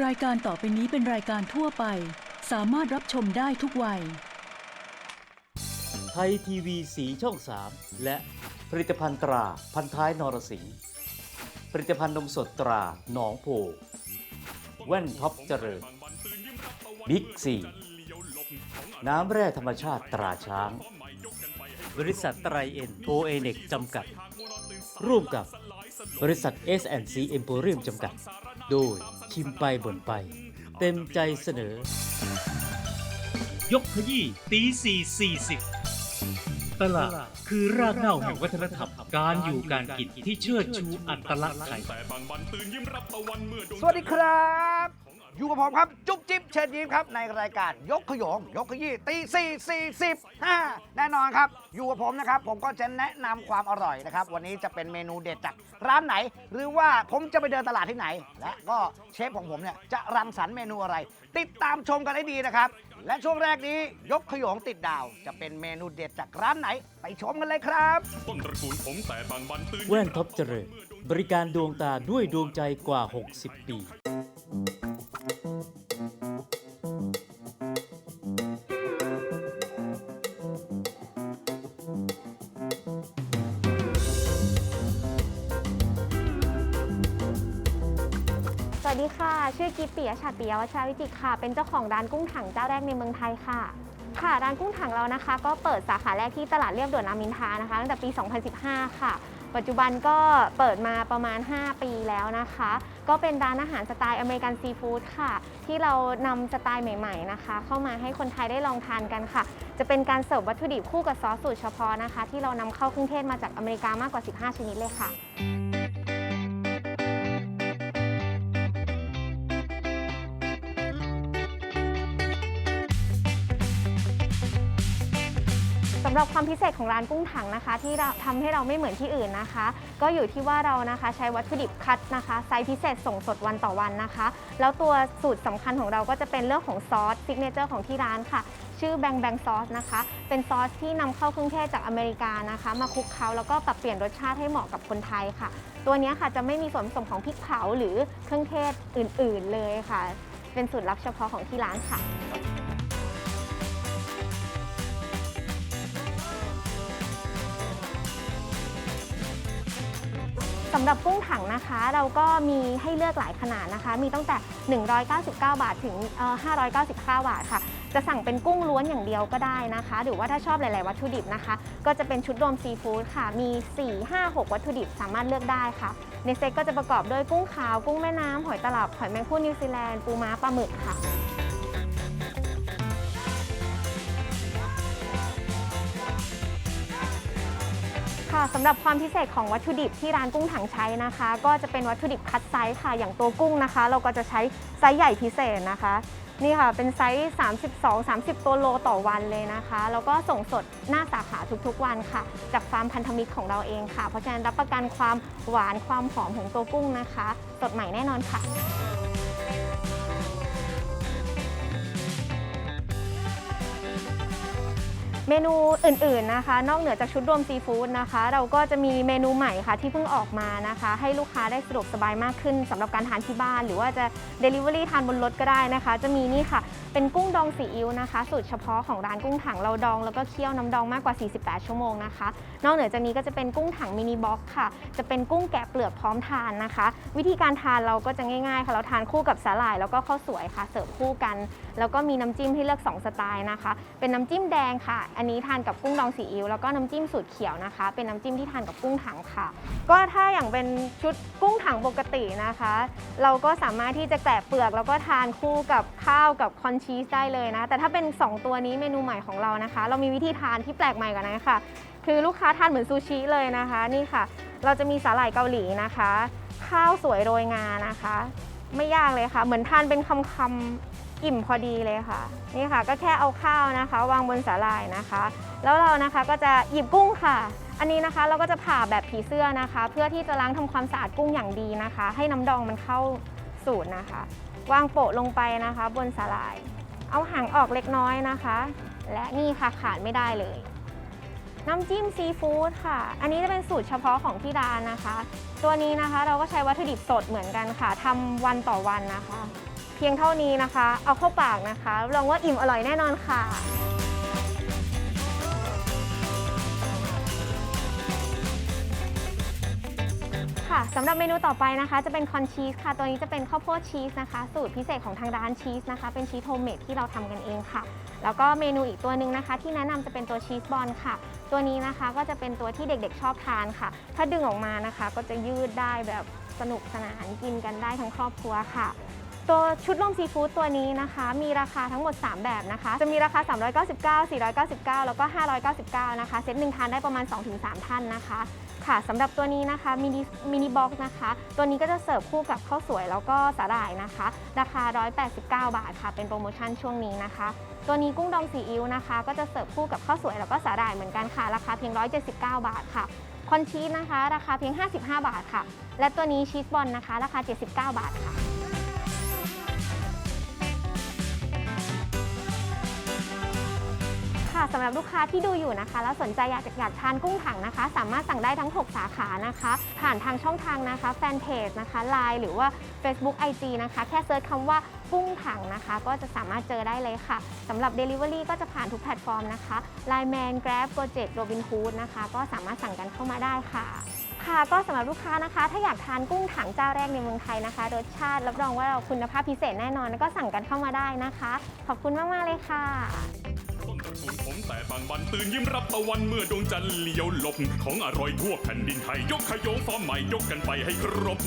รายการต่อไปนี้เป็นรายการทั่วไป สามารถรับชมได้ทุกวัย ไทยทีวีสีช่อง 3 และผลิตภัณฑ์ตราพันท้ายนรสิงห์ผลิตภัณฑ์นมสดตราหนองโพ แว่นท็อปเจริญบิ๊กซีน้ำแร่ธรรมชาติตราช้าง บริษัทไตรเอ็นโอเอเน็กจำกัด ร่วมกับบริษัท s c e m p o r i u m จำกัด โดยชิมไปบ่นไป เต็มใจเสนอ ยกขยี้ตีสี่สี่สิบตลาดคือรากเหง้าแห่งวัฒนธรรมการอยู่การกินที่เชิดชูอัตลักษณ์ไทย สวัสดีครับ อยู่กับผมครับ จุ๊บจิ๊บเชิญยิ้มครับ ในรายการยกขยง ยกขยี้ตีสี่สี่สิบห้าแน่นอนครับ อยู่กับผมนะครับ ผมก็จะแนะนำความอร่อยนะครับ วันนี้จะเป็นเมนูเด็ดจากร้านไหน หรือว่าผมจะไปเดินตลาดที่ไหน และก็เชฟของผมเนี่ยจะรังสรรค์เมนูอะไร ติดตามชมกันให้ดีนะครับ และช่วงแรกนี้ยกขยงติดดาว จะเป็นเมนูเด็ดจากร้านไหน ไปชมกันเลยครับ ต้นตระกูลผมแต่บางบันตื่นแว่นท็อปเจริญ บริการดวงตาด้วยดวงใจกว่า 60 ปี ชื่อกิตติยชัดปิยวัชรวิจิตรค่ะ เป็นเจ้าของร้านกุ้งถังเจ้าแรกในเมืองไทยค่ะ ค่ะร้านกุ้งถังเรานะคะ ก็เปิดสาขาแรกที่ตลาดเรียบด่วนรามอินทรานะคะตั้งแต่ปี 2015 ค่ะ ปัจจุบันก็เปิดมาประมาณ 5 ปีแล้วนะคะ ก็เป็นร้านอาหารสไตล์อเมริกันซีฟู้ดค่ะ ที่เรานำสไตล์ใหม่ๆนะคะ เข้ามาให้คนไทยได้ลองทานกันค่ะ จะเป็นการเสิร์ฟวัตถุดิบคู่กับซอสสูตรเฉพาะนะคะ ที่เรานำเข้าเครื่องเทศมาจากอเมริกามากกว่า 15 ชนิดเลยค่ะำหรับความพิเศษของร้านกุ้งถังนะคะ ที่เราทำให้เราไม่เหมือนที่อื่นนะคะ ก็อยู่ที่ว่าเรานะคะใช้วัตถุดิบคัดนะคะไซส์พิเศษส่งสดวันต่อวันนะคะ แล้วตัวสูตรสำคัญของเราก็จะเป็นเรื่องของซอสซิกเนเจอร์ของที่ร้านค่ะ ชื่อแบงแบงซอสนะคะ เป็นซอสที่นำเข้าเครื่องเทศจากอเมริกานะคะ มาคลุกเคล้าแล้วก็ปรับเปลี่ยนรสชาติให้เหมาะกับคนไทยค่ะ ตัวเนี้ยค่ะจะไม่มีส่วนผสมของพริกเผาหรือเครื่องเทศอื่น ๆ เลยค่ะ เป็นสูตรลับเฉพาะของที่ร้านค่ะ สำหรับกุ้งถังนะคะ เราก็มีให้เลือกหลายขนาดนะคะ มีตั้งแต่ 199 บาทถึงเอ่อ599 บาทค่ะ จะสั่งเป็นกุ้งล้วนอย่างเดียวก็ได้นะคะ หรือว่าถ้าชอบหลาย ๆ วัตถุดิบนะคะ ก็จะเป็นชุดรวมซีฟู้ดค่ะ มี 4 5 6 วัตถุดิบสามารถเลือกได้ค่ะ ในเซตก็จะประกอบด้วยกุ้งขาว กุ้งแม่น้ำหอยตลับหอยแมงผู้นิวซีแลนด์ปูม้าปลาหมึกค่ะ ค่ะสำหรับความพิเศษของวัตถุดิบที่ร้านกุ้งถังใช้นะคะ ก็จะเป็นวัตถุดิบคัดไซส์ค่ะ อย่างตัวกุ้งนะคะ เราก็จะใช้ไซส์ใหญ่พิเศษนะคะ นี่ค่ะเป็นไซส์ 32 30 ตัวโลต่อวันเลยนะคะ แล้วก็ส่งสดหน้าสาขาทุกๆวันค่ะ จากฟาร์มพันธมิตรของเราเองค่ะ เพราะฉะนั้นรับประกันความหวานความหอมของตัวกุ้งนะคะ สดใหม่แน่นอนค่ะ เมนูอื่นๆนะคะ นอกเหนือจากชุดรวมซีฟู้ดนะคะ เราก็จะมีเมนูใหม่ค่ะที่เพิ่งออกมานะคะ ให้ลูกค้าได้สะดวกสบายมากขึ้นสำหรับการทานที่บ้าน หรือว่าจะ Delivery ทานบนรถก็ได้นะคะ จะมีนี่ค่ะ เป็นกุ้งดองซีอิ๊วนะคะ สูตรเฉพาะของร้านกุ้งถังเราดอง แล้วก็เคี่ยวน้ำดองมากกว่า 48 ชั่วโมงนะคะ นอกเหนือจากนี้ก็จะเป็นกุ้งถังมินิบ็อกค่ะ จะเป็นกุ้งแกะเปลือกพร้อมทานนะคะ วิธีการทานเราก็จะง่ายๆค่ะเราทานคู่กับสาหร่ายแล้วก็ข้าวสวยค่ะเสิร์ฟคู่กัน แล้วก็มีน้ำจิ้มให้เลือก 2 สไตล์นะคะ เป็นน้ำจิ้มแดงค่ะอันนี้ทานกับกุ้งดองซีอิ๊วแล้วก็น้ำจิ้มสูตรเขียวนะคะ เป็นน้ำจิ้มที่ทานกับกุ้งถังค่ะ ก็ถ้าอย่างเป็นชุดกุ้งถังปกตินะคะ เราก็สามารถที่จะแกะเปลือกแล้วก็ทานคู่กับข้าวกับคอนชีสได้เลยนะ แต่ถ้าเป็น 2 ตัวนี้เมนูใหม่ของเรานะคะ เรามีวิธีทานที่แปลกใหม่กว่านั้นค่ะ คือลูกค้าทานเหมือนซูชิเลยนะคะ นี่ค่ะ เราจะมีสาหร่ายเกาหลีนะคะ ข้าวสวยโรยงานะคะ ไม่ยากเลยค่ะ เหมือนทานเป็นคำคำ อิ่มพอดีเลยค่ะ นี่ค่ะ ก็แค่เอาข้าวนะคะ วางบนสาหร่ายนะคะ แล้วเรานะคะก็จะหยิบกุ้งค่ะ อันนี้นะคะเราก็จะผ่าแบบผีเสื้อนะคะ เพื่อที่จะล้างทำความสะอาดกุ้งอย่างดีนะคะ ให้น้ำดองมันเข้าสูตรนะคะ วางโปะลงไปนะคะ บนสาหร่าย เอาหางออกเล็กน้อยนะคะ และนี่ค่ะขาดไม่ได้เลย น้ำจิ้มซีฟู้ดค่ะ อันนี้จะเป็นสูตรเฉพาะของที่ร้านนะคะ ตัวนี้นะคะเราก็ใช้วัตถุดิบสดเหมือนกันค่ะทำวันต่อวันนะคะ พียงเท่านี้นะคะ เอาเข้าปากนะคะรับรองว่าอิ่มอร่อยแน่นอนค่ะค่ะสำหรับเมนูต่อไปนะคะ จะเป็นคอนชีสค่ะ ตัวนี้จะเป็นข้าวโพดชีสนะคะ สูตรพิเศษของทางร้านชีสนะคะ เป็นชีสโฮมเมดที่เราทำกันเองค่ะ แล้วก็เมนูอีกตัวหนึ่งนะคะ ที่แนะนำจะเป็นตัวชีสบอลค่ะ ตัวนี้นะคะก็จะเป็นตัวที่เด็กๆชอบทานค่ะ ถ้าดึงออกมานะคะ ก็จะยืดได้แบบสนุกสนานกินกันได้ทั้งครอบครัวค่ะ ตัวชุดร่มซีฟู้ดตัวนี้นะคะ มีราคาทั้งหมด 3 แบบนะคะ จะมีราคา 399 499 แล้วก็ 599 นะคะ เซตหนึ่งทานได้ประมาณ 2-3 ท่านนะคะค่ะสำหรับตัวนี้นะคะมินิมินิบ็อกนะคะ ตัวนี้ก็จะเสิร์ฟคู่กับข้าวสวยแล้วก็สาหร่ายนะคะ ราคา 189 บาทค่ะ เป็นโปรโมชั่นช่วงนี้นะคะ ตัวนี้กุ้งดองซีอิ๊วนะคะ ก็จะเสิร์ฟคู่กับข้าวสวยแล้วก็สาหร่ายเหมือนกันค่ะ ราคาเพียง 179 บาทค่ะคอนชีสนะคะ ราคาเพียง 55 บาทค่ะ และตัวนี้ชีสบอลนะคะ ราคา 79 บาทค่ะ ค่ะสำหรับลูกค้าที่ดูอยู่นะคะ แล้วสนใจอยากอยากทานกุ้งถังนะคะ สามารถสั่งได้ทั้ง 6 สาขานะคะ ผ่านทางช่องทางนะคะแฟนเพจนะคะ Line หรือว่า Facebook IG นะคะ แค่เซิร์ชคำว่ากุ้งถังนะคะ ก็จะสามารถเจอได้เลยค่ะสำหรับ Delivery ก็จะผ่านทุกแพลตฟอร์มนะคะ Line Man Grab Gojek Robinhood นะคะ ก็สามารถสั่งกันเข้ามาได้ค่ะค่ะก็สำหรับลูกค้านะคะ ถ้าอยากทานกุ้งถังเจ้าแรกในเมืองไทยนะคะ รสชาติรับรองว่าเราคุณภาพพิเศษแน่นอน แล้วก็สั่งกันเข้ามาได้นะคะ ขอบคุณมาก ๆ เลยค่ะ ต้นตระกูลผมแต่บางบันตื่นยิ้มรับตะวันเมื่อดวงจันทร์เลี้ยวหลบ ของอร่อยทั่วแผ่นดินไทย ยกขยงฟอร์มใหม่ยกกันไปให้ครบ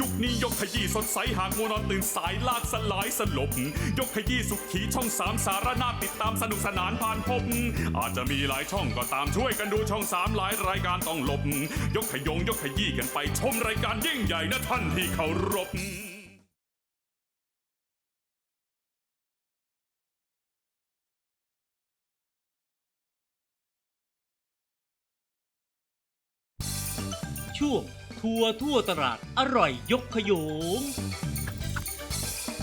ยุคนี้ยกขยี้สดใสหากมัวนอนตื่นสายลากสลายสลบ ยกขยี้สุขีช่องสามสารนาติดตามสนุกสนานผ่านพบ อาจจะมีหลายช่องก็ตามช่วยกันดูช่องสามหลายรายการต้องหลบ ยกขยงยกขยี้กันไปชมรายการยิ่งใหญ่นะท่านที่เคารพ ช่วง ทัวร์ทั่วตลาดอร่อยยกขยง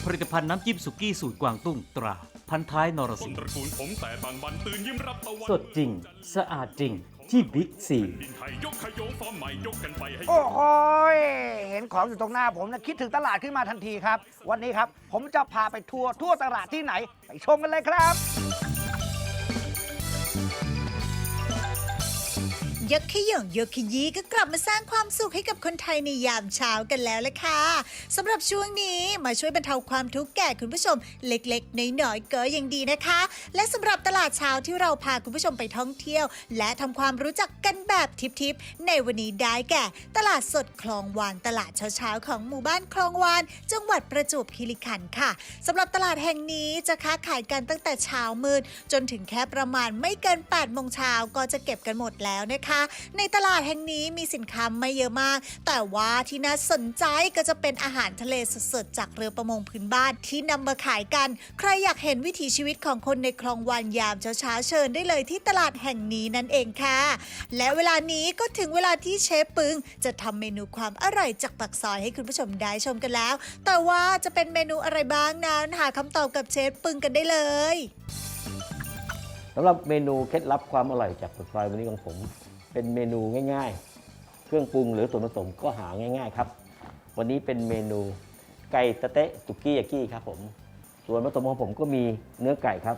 ผลิตภัณฑ์น้ำจิ้มสุกี้สูตรกวางตุ้งตรา พันท้ายนรต้สินงตห์ระกูลผมแต่บางบันตื่นยิ้มรับตะวันสดจริง สะอาดจริงที่บิ๊กซี ดินไทยยกขยงฟอร์มใหม่ยกกันไปให้โอ้โหยเห็นของอยู่ตรงหน้าผมนะคิดถึงตลาดขึ้นมาทันทีครับ วันนี้ครับ ผมจะพาไปทัวร์ทั่วตลาดที่ไหน ไปชมกันเลยครับ ยกขยงยกขยี้ก็กลับมาสร้างความสุขให้กับคนไทยในยามเช้ากันแล้วละค่ะสำหรับช่วงนี้มาช่วยบรรเทาความทุกข์แก่คุณผู้ชม เล็กๆน้อยๆก็ยังดีนะคะ และสำหรับตลาดเช้าที่เราพาคุณผู้ชมไปท่องเที่ยว และทำความรู้จักกันแบบทิพย์ๆในวันนี้ได้แก่ ตลาดสดคลองวานตลาดเช้าๆของหมู่บ้านคลองวาน จังหวัดประจวบคีรีขันธ์ค่ะสำหรับตลาดแห่งนี้จะค้าขายกันตั้งแต่เช้ามืดจนถึงแค่ประมาณไม่เกิน8โมงเช้าก็จะเก็บกันหมดแล้วนะคะในตลาดแห่งนี้มีสินค้าไม่เยอะมาก แต่ว่าที่น่าสนใจก็จะเป็นอาหารทะเลสดๆจากเรือประมงพื้นบ้านที่นำมาขายกัน ใครอยากเห็นวิถีชีวิตของคนในคลองวานยามเช้าๆเชิญได้เลยที่ตลาดแห่งนี้นั่นเองค่ะ และเวลานี้ก็ถึงเวลาที่เชฟปึง จะทำเมนูความอร่อยจากปักซอยให้คุณผู้ชมได้ชมกันแล้ว แต่ว่าจะเป็นเมนูอะไรบ้างนั้นหาคำตอบกับเชฟปึงกันได้เลยสำหรับเมนูเคล็ดลับความอร่อยจากสุดซอยวันนี้ของผม เป็นเมนูง่ายๆ เครื่องปรุงหรือส่วนผสมก็หาง่าย ๆ ครับ วันนี้เป็นเมนูไก่ตะเตะสุกี้ยากิครับผม ส่วนผสมของผมก็มีเนื้อไก่ครับ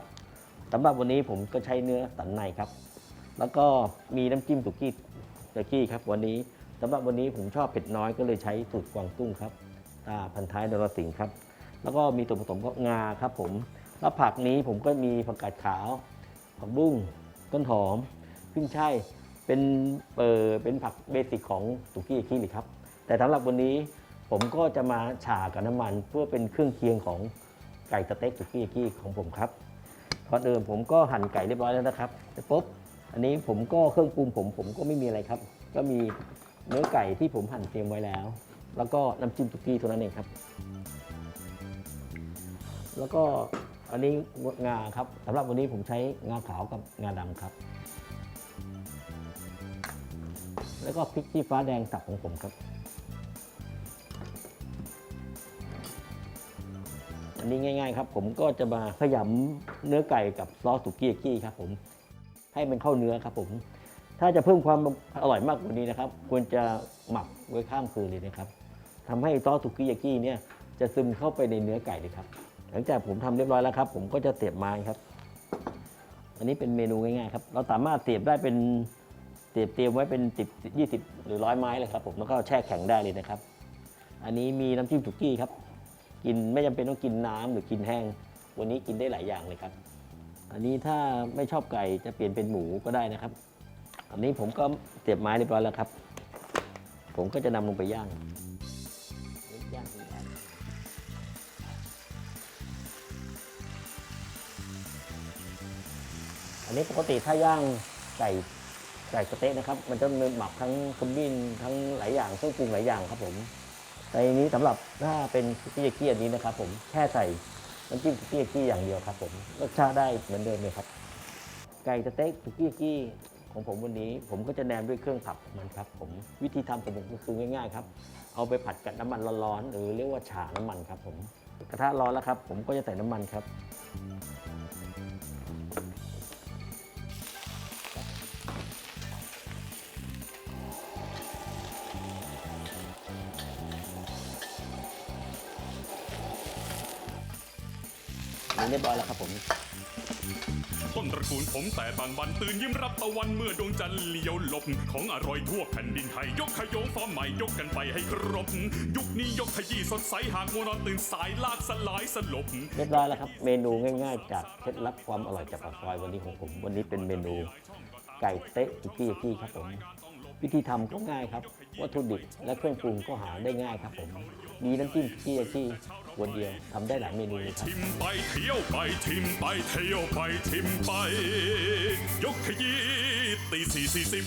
สำหรับวันนี้ผมก็ใช้เนื้อสันในครับ แล้วก็มีน้ำจิ้มสุกี้ยากิครับ วันนี้สำหรับวันนี้ผมชอบเผ็ดน้อยก็เลยใช้สูตรกวางตุ้งครับตาพันท้ายนรสิงห์ครับ แล้วก็มีส่วนผสมก็งาครับผม แล้วผักนี้ผมก็มีผักกาดขาว ผักบุ้งต้นหอมขึ้นช่าย เป็นเออเป็นผักเบสิกของสุกี้ยากิเลยครับ แต่สำหรับวันนี้ผมก็จะมาฉากับน้ำมันเพื่อเป็นเครื่องเคียงของไก่สเต็กสุกี้ยากิของผมครับก่อนอื่นผมก็หั่นไก่เรียบร้อยแล้วนะครับเสร็จปุ๊บอันนี้ผมก็เครื่องปรุงผมผมก็ไม่มีอะไรครับ ก็มีเนื้อไก่ที่ผมหั่นเตรียมไว้แล้ว แล้วก็น้ำจิ้มสุกี้เท่านั้นเองครับ แล้วก็อันนี้งาครับสำหรับวันนี้ผมใช้งาขาวกับงาดำครับ แล้วก็พริกชี้ฟ้าแดงสับของผมครับ อันนี้ง่าย ๆ ครับ ผมก็จะมาขยำเนื้อไก่กับซอสสุกี้ยากี้ครับผม ให้มันเข้าเนื้อครับผม ถ้าจะเพิ่มความอร่อยมากกว่านี้นะครับ ควรจะหมักไว้ข้ามคืนเลยนะครับทำให้ซอสสุกี้ยากี้เนี่ยจะซึมเข้าไปในเนื้อไก่เลยครับ หลังจากผมทำเรียบร้อยแล้วครับ ผมก็จะเสียบไม้ครับ อันนี้เป็นเมนูง่ายๆครับ เราสามารถเสียบได้เป็น เสียบเตรียมไว้เป็น 10 20 หรือร้อยไม้เลยครับผมแล้วก็แช่แข็งได้เลยนะครับ อันนี้มีน้ำจิ้มสุกี้ครับ กินไม่จำเป็นต้องกินน้ำหรือกินแห้ง วันนี้กินได้หลายอย่างเลยครับ อันนี้ถ้าไม่ชอบไก่จะเปลี่ยนเป็นหมูก็ได้นะครับ อันนี้ผมก็เสียบไม้เรียบร้อยแล้วครับ ผมก็จะนำลงไปย่างย่างย่างอันนี้ปกติถ้าย่างไก่ ไก่สะเต๊ะนะครับ มันจะมีหมักทั้งขมิ้นทั้งหลายอย่างเครื่องปรุงหลายอย่างครับผมแต่อันนี้สำหรับถ้าเป็นสุกี้ยากิอันนี้นะครับผมแค่ใส่น้ำจิ้มสุกี้ยากิอย่างเดียวครับผมรสชาติได้เหมือนเดิมเลยครับ ไก่สเต็กสุกี้ยากิของผมวันนี้ ผมก็จะแนมด้วยเครื่องผัดมันครับผมวิธีทำของผมก็คือง่ายๆครับเอาไปผัดกับน้ำมันร้อนๆหรือเรียกว่าฉาน้ำมันครับผมกระทะร้อนแล้วครับ ผมก็จะใส่น้ำมันครับ นี่เรียบร้อยแล้วครับผม ต้นตระกูลผมแต่บางบันตื่นยิ้มรับตะวันเมื่อดวงจันทร์เลี้ยวหลบของอร่อยทั่วแผ่นดินไทยยกขยงฟอร์มใหม่ยกกันไปให้ครบ ยุคนี้ยกขยี้สดใสหากมัวนอนตื่นสายลากสลายสลบ เรียบร้อยแล้วครับ เมนูง่าย ๆ จากเคล็ดลับความอร่อยจากปากซอยวันนี้ของผม วันนี้เป็นเมนูไก่เต๊ะสุกี้ยากิครับผมวิธีทำก็ง่ายครับ วัตถุดิบและเครื่องปรุงก็หาได้ง่ายครับผม มีน้ำจิ้มสุกี้ยากิ วันเดียวทำได้หลายเมนูเลยครับทิมไปเที่ยวไปทิมไปเที่ยวไปทิมไป ยกขยี้ตีสี่สี่สิบ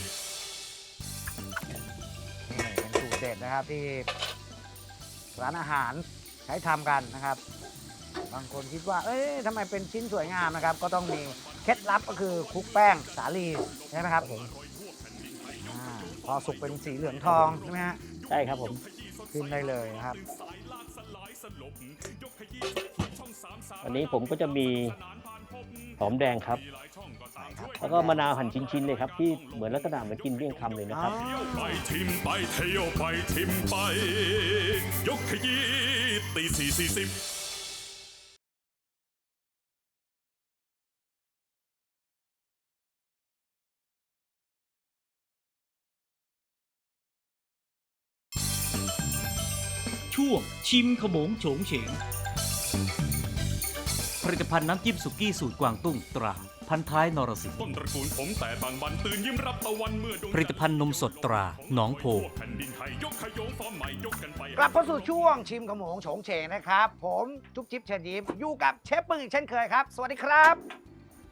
นี่เป็นสูตรเด็ดนะครับที่ร้านอาหารใช้ทำกันนะครับ บางคนคิดว่า เอ้ยทำไมเป็นชิ้นสวยงามนะครับ ก็ต้องมีเคล็ดลับก็คือคลุกแป้งสาลีใช่ไหมครับผมอ่าพอสุกเป็นสีเหลืองทองใช่ไหมฮะใช่ครับผมขึ้นได้เลยนะครับ วันนี้ผมก็จะมีหอมแดงครับ แล้วก็มะนาวหั่นชิ้นๆเลยครับ ที่เหมือนลักษณะเหมือนกินเลี่ยงคำเลยนะครับ ไปทิมไปเที่ยวไปทิมไป ยกขยี้ตีสี่สี่สิบช่วงชิมขโมงโฉงเฉง ผลิตภัณฑ์น้ำจิ้มสุกี้สูตรกวางตุ้งตรา พันท้ายนรสิงห์ต้นตระกูลผมแต่บางบันตื่นยิ้มรับตะวันเมื่อดวงผลิตภัณฑ์นมสดตราหนองโพทั่วแผ่นดินไทยยกขยงฟอร์มใหม่ยกกันไป กลับเข้าสู่ช่วงชิมขโมงโฉงเฉงนะครับ ผมจุ๊บจิ๊บเชิญยิ้มอยู่กับเชฟปึ้งอีกเช่นเคยครับ สวัสดีครับ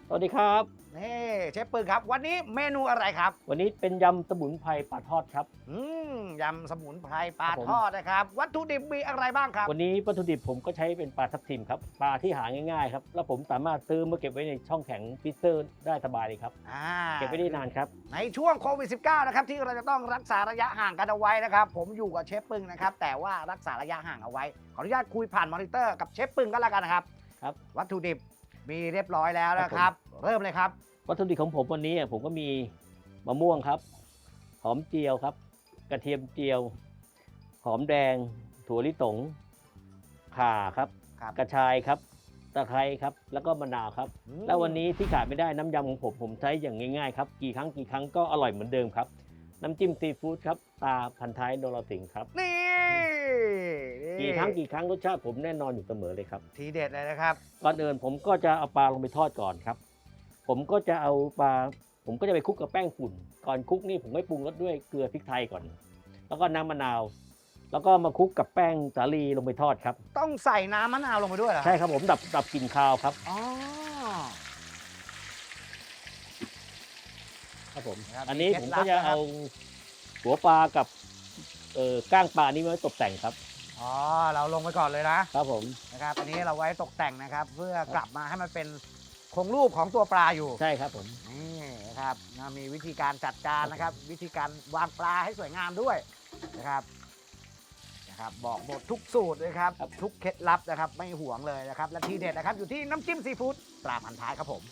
สวัสดีครับนี่เชฟปึ้งครับ วันนี้เมนูอะไรครับ วันนี้เป็นยำสมุนไพรปลาทอดครับอืมยำสมุนไพรปลาครับผมทอดนะครับ วัตถุดิบมีอะไรบ้างครับ วันนี้วัตถุดิบผมก็ใช้เป็นปลาทับทิมครับปลาที่หาง่ายๆครับแล้วผมสามารถซื้อมาเก็บไว้ในช่องแข็งฟิเซอร์ได้สบายเลยครับอ่าเก็บไว้ได้นานครับในช่วงโควิด -19 นะครับที่เราจะต้องรักษาระยะห่างกันเอาไว้นะครับผมอยู่กับเชฟปึ้งนะครับแต่ว่ารักษาระยะห่างเอาไว้ขออนุญาตคุยผ่านมอนิเตอร์กับเชฟปึ้งก็แล้วกันนะครับครับ วัตถุดิบ มีเรียบร้อยแล้วนะครับ เริ่มเลยครับ วัตถุดิบของผมวันนี้อะผมก็มีมะม่วงครับ หอมเจียวครับ กระเทียมเจียว หอมแดง ถั่วลิสงข่าครับ ครับ กระชายครับ ตะไคร้ครับ แล้วก็มะนาวครับ อืมแล้ววันนี้ที่ขาดไม่ได้น้ำยำของผมผมใช้อย่างง่ายๆครับ กี่ครั้งกี่ครั้งก็อร่อยเหมือนเดิมครับ น้ำจิ้มซีฟู้ดครับ ตาพันท้ายโนรสิงห์ครับ นี่ กี่ครั้งกี่ครั้งรสชาติผมแน่นอนอยู่เสมอเลยครับ ทีเด็ดเลยนะครับ ก่อนอื่นผมก็จะเอาปลาลงไปทอดก่อนครับ ผมก็จะเอาปลา ผมก็จะไปคลุกกับแป้งฝุ่น ก่อนคลุกนี่ผมไม่ปรุงรสด้วยเกลือพริกไทยก่อน แล้วก็น้ำมะนาว แล้วก็มาคลุกกับแป้งสาลีลงไปทอดครับ ต้องใส่น้ำมะนาวลงไปด้วยเหรอใช่ครับผมดับดับกลิ่นคาวครับ อ๋อ ครับผม ครับอันนี้มีเคผล็มดลับก็จะนะครับ เอาหัวปลากับเอ่อก้างปลานี่ไว้ตกแต่งครับ อ๋อเราลงไปก่อนเลยนะครับผมนะครับอันนี้เราไว้ตกแต่งนะครับ เพื่อกลับมาให้มันเป็นโครงรูปของตัวปลาอยู่ใช่ครับผม นี่นะครับนะมีวิธีการจัดการนะครับ วิธีการวางปลาให้สวยงามด้วยนะครับนะครับ บอกหมดทุกสูตรเลยครับทุกเคล็ดลับนะครับ ไม่ห่วงเลยนะครับและทีเด็ดนะครับอยู่ที่น้ำจิ้มซีฟู้ดปลาพันท้ายครับผม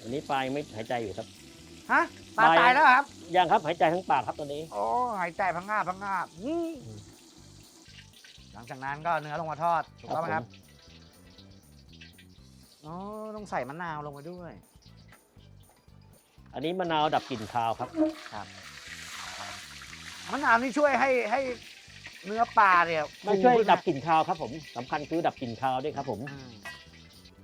อันนี้ปลายังไม่หายใจอยู่ครับ ฮะปลาปลาตายแล้วเหรอครับ ยังครับหายใจทั้งปากครับตอนนี้ โอ้หายใจพังงาบพังงาบอืมห ลังจากนั้นก็เอาเนื้อลงมาทอดถูกต้องไหมครับผมอ๋อต้องใส่มะนาวลงไปด้วย อันนี้มะนาวดับกลิ่นคาวครับ ครับมะนาวนี่ช่วยให้ให้เนื้อปลาเนี่ยไม่ช่วยฟูขึ้นนะดับกลิ่นคาวครับผมสำคัญคือดับกลิ่นคาวด้วยครับผมอืม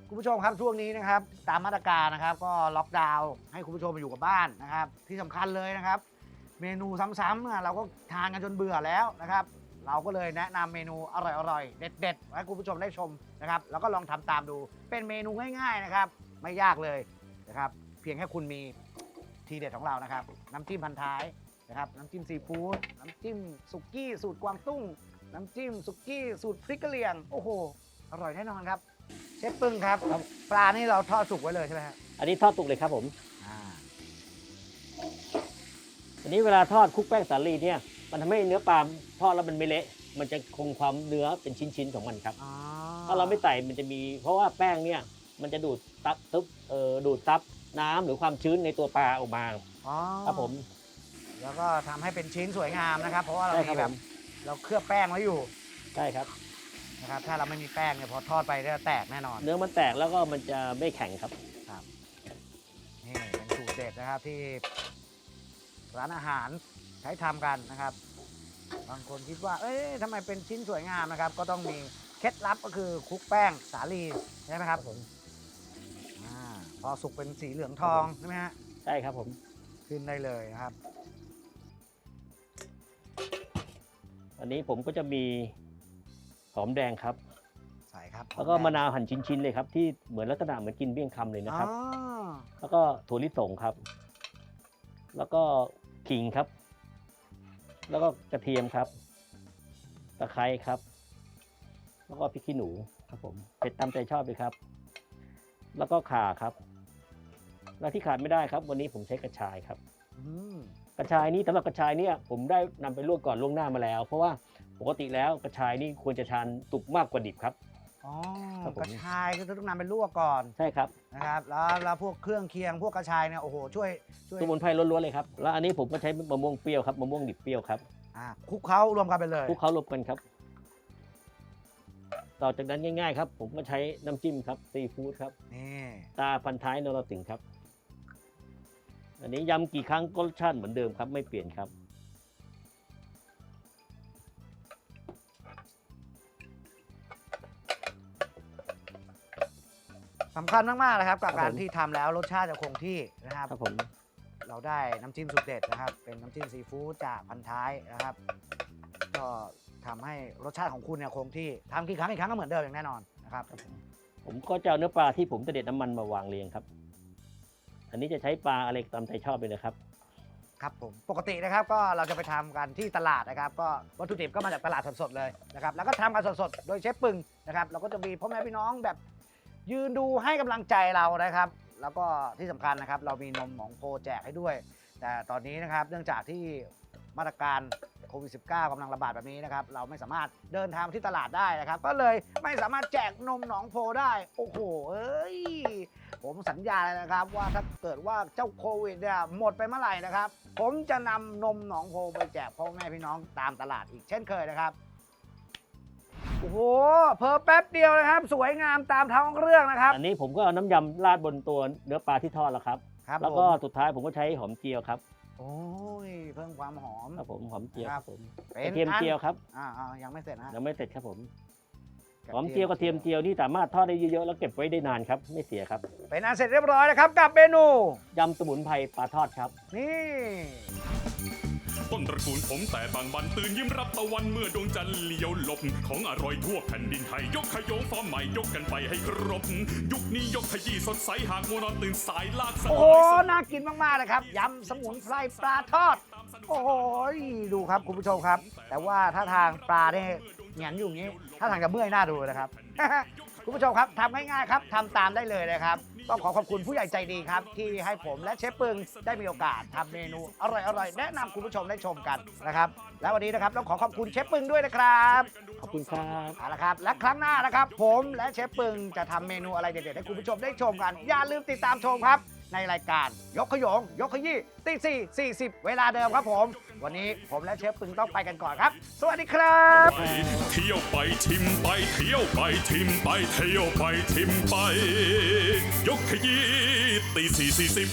คุณผู้ชมครับช่วงนี้นะครับ ตามมาตรการนะครับ ก็ล็อกดาวน์ให้คุณผู้ชมมาอยู่กับบ้านนะครับ ที่สำคัญเลยนะครับ เมนูซ้ำๆเนี่ยเราก็ทานกันจนเบื่อแล้วนะครับ เราก็เลยแนะนำเมนูอร่อยๆ เด็ดๆ ให้คุณผู้ชมได้ชมนะครับ แล้วก็ลองทำตามดู เป็นเมนูง่ายๆนะครับ ไม่ยากเลยนะครับ เพียงแค่คุณมีทีเด็ดของเรานะครับ น้ำจิ้มพันท้ายนะครับ น้ำจิ้มซีฟู้ด น้ำจิ้มสุกี้สูตรกวางตุ้ง น้ำจิ้มสุกี้สูตรพริกกะเหรี่ยง โอ้โห อร่อยแน่นอนครับ เชฟปึ้งครับ ปลานี่เราทอดสุกไว้เลยใช่ไหมครับอันนี้ทอดตุกเลยครับผมอ่าอันนี้เวลาทอดคลุกแป้งสาลีเนี่ย มันทำให้เนื้อปลาทอดแล้วมันไม่เละ มันจะคงความเนื้อเป็นชิ้นๆของมันครับ อ๋อถ้าเราไม่ใส่มันจะมี เพราะว่าแป้งเนี่ยมันจะดูดซับซึบเอ่อดูดซับน้ำหรือความชื้นในตัวปลาออกมาอ๋อครับผม แล้วก็ทำให้เป็นชิ้นสวยงามนะครับ เพราะว่าเราใช่ครัมีบแบผบมเราเคลือบแป้งไว้อยู่ใช่ครับ นะครับ ถ้าเราไม่มีแป้งเนี่ยพอทอดไปก็จะแตกแน่นอน เนื้อมันแตกแล้วก็มันจะไม่แข็งครับ นี่เป็นสูตรเด็ดนะครับที่ร้านอาหารใช้ทำกันนะครับ บางคนคิดว่า เอ๊ะทำไมเป็นชิ้นสวยงามนะครับ ก็ต้องมีเคล็ดลับก็คือคลุกแป้งสาลีใช่ไหมครับผมอาพอสุกเป็นสีเหลืองทองใช่ไหมฮะ ใช่ครับผม ขึ้นได้เลยนะครับอันนี้ผมก็จะมีหอมแดงครับ ใส่ครับแล้วก็มะนาวหั่นชิ้นๆเลยครับ ที่เหมือนลักษณะเหมือนกินเบี้ยงคำเลยนะครับ อ๋อแล้วก็ถั่วลิสงครับ แล้วก็ขิงครับ แล้วก็กระเทียมครับตะไคร้ครับ แล้วก็พริกขี้หนูครับผมเผ็ดตามใจชอบเลยครับ แล้วก็ข่าครับ แล้วที่ขาดไม่ได้ครับ วันนี้ผมใช้กระชายครับอืมกระชายนี้สำหรับกระชายเนี่ยผมได้นำไปลวกก่อนล่วงหน้ามาแล้ว เพราะว่าปกติแล้วกระชายนี่ควรจะทานสุกมากกว่าดิบครับ อ๋อครับผมกระชายก็ต้องนำไปลวกก่อนใช่ครับนะครับแล้วแล้วพวกเครื่องเคียงพวกกระชายเนี่ยโอ้โหช่วยช่วยสมุนไพรล้วนๆเลยครับแล้วอันนี้ผมก็ใช้มะม่วงเปรี้ยวครับมะม่วงดิบเปรี้ยวครับอ่าคลุกเคล้ารวมกันไปเลยพวกเขารวมกันครับ ต่อจากนั้นง่ายๆครับ ผมก็ใช้น้ำจิ้มครับซีฟู้ดครับนี่ตาพันท้ายนรสิงห์ครับ อันนี้ยำกี่ครั้งก็รสชาติเหมือนเดิมครับ ไม่เปลี่ยนครับ สำคัญมากๆนะครับ กับครับการผมที่ทำแล้วรสชาติจะคงที่นะครับ ครับผมเราได้น้ำจิ้มสุดเด็ดนะครับ เป็นน้ำจิ้มซีฟู้ดจากพันท้ายนะครับ ก็ทำให้รสชาติของคุณเนี่ยคงที่ทำกี่ครั้งอีกครั้งก็เหมือนเดิมอย่างแน่นอนนะครับผมก็จะเอาเนื้อปลาที่ผมจะเด็ดน้ำมันมาวางเรียงครับ อันนี้จะใช้ปลาอะไรตามใจชอบเลยนะครับ ครับผมปกตินะครับก็เราจะไปทำกันที่ตลาดนะครับ ก็วัตถุดิบก็มาจากตลาดสดๆเลยนะครับแล้วก็ทำกันสดๆโดยเชฟปึงนะครับ เราก็จะมีพ่อแม่พี่น้องแบบ ยืนดูให้กำลังใจเรานะครับ แล้วก็ที่สำคัญนะครับ เรามีนมหมองโพแจกให้ด้วย แต่ตอนนี้นะครับเนื่องจากที่มาตรการโควิด -19 กำลังระบาดแบบนี้นะครับ เราไม่สามารถเดินทางไปที่ตลาดได้นะครับ ก็เลยไม่สามารถแจกนมหนองโพได้ โอ้โห เอ้ย ผมสัญญาเลยนะครับ ว่าถ้าเกิดว่าเจ้าโควิดเนี่ยหมดไปเมื่อไหร่นะครับ ผมจะนำนมหนองโพไปแจกพ่อแม่พี่น้องตามตลาดอีกเช่นเคยนะครับ โอ้โหเพอแป๊บเดียวนะครับ สวยงามตามท้องเรื่องนะครับ อันนี้ผมก็เอาน้ำยำราดบนตัวเนื้อปลาที่ทอดแล้วครับ ครับแล้วก็ผมสุดท้ายผมก็ใช้หอมเจียวครับโอ้ยเพิ่มความหอม ครับผมหอมเจียวคครัรับบผมเป็กนระเทียมอันเจียวครับอ่าๆยังไม่เสร็จนะฮะยังไม่เสร็จครับผมหอมเจียวกระเทียมเจียวนี่สามารถทอดได้เยอะๆแล้วเก็บไว้ได้นานครับไม่เสียครับเป็นอันเสร็จเรียบร้อยนะครับกับเมนู ยำสมุนไพรปลาทอดครับ นี่ ต้นตระกูลผมแต่บางบันตื่นยิ้มรับตะวันเมื่อดวงจันทร์เลี้ยวหลบ ของอร่อยทั่วแผ่นดินไทยยกขยงฟอร์มใหม่ยกกันไปให้ครบ ยุคนี้ยกขยี้สดใสหากมัวนอนตื่นสายลากสโอ้บาโหยสบายน่ากินมากๆเลยครับยำสมุนไพรปลาทอด โอ้โห ดูครับคุณผู้ชมครับ แต่ว่าถ้าทางปลาเนี่ยเหงียนอยู่อย่างนี้ ถ้าทางจะเมื่อยหน้าดูนะครับ คุณผู้ชมครับทำง่ายๆครับทำตามได้เลยนะครับ ต้องขอขอบคุณผู้ใหญ่ใจดีครับ ที่ให้ผมและเชฟปึงได้มีโอกาสทำเมนูอร่อยๆ แนะนำคุณผู้ชมได้ชมกันนะครับ และวันนี้นะครับต้องขอขอบคุณเชฟปึงด้วยนะครับขอบคุณครับเอาละครับ และครั้งหน้านะครับ ผมและเชฟปึงจะทำเมนูอะไรเด็ดๆให้คุณผู้ชมได้ชมกัน อย่าลืมติดตามชมครับ ในรายการยกขยง ยกขยี้ตีสี่สี่สิบเวลาเดิมครับผม วันนี้ผมและเชฟปึงต้องไปกันก่อนครับ สวัสดีครับ ไปเที่ยวไปชิมไปเที่ยวไปชิมไปเที่ยวไปชิมไป ยกขยี้ตีสี่สี่สิบ